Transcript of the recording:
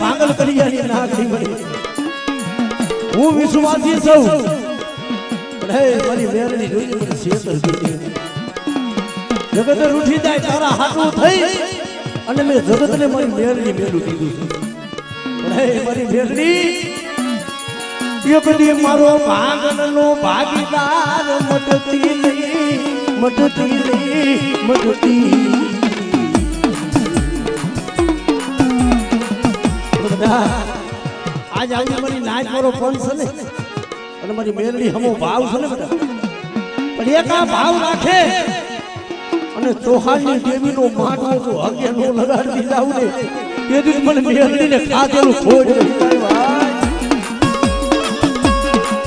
મારી કરી આની નાખી પડી હું વિશ્વાસી સૌ પણ હે, મારી વેરની જોઈ મને શેતર ગઈ. જગત રૂઠી જાય, તારા હાટું થઈ અને મેં જગતને મારી વેરની મેળું કીધું છે. પણ હે, મારી વેરની, એક દી મારો ભાંગલનો ભાગીદાર મટતી નહીં મટતી નહીં, મટતી આજ આજે મારી નાચ મારો ફોન છે ને અને મારી મેલડી હમો ભાવ છે ને બધા પણ એક આ ભાવ રાખે અને ચોહાણની દેવીનો માટો જો હગે નો લગાડી જાવ ને એ દી મને મેલડીને ખાધેલું ખોજ.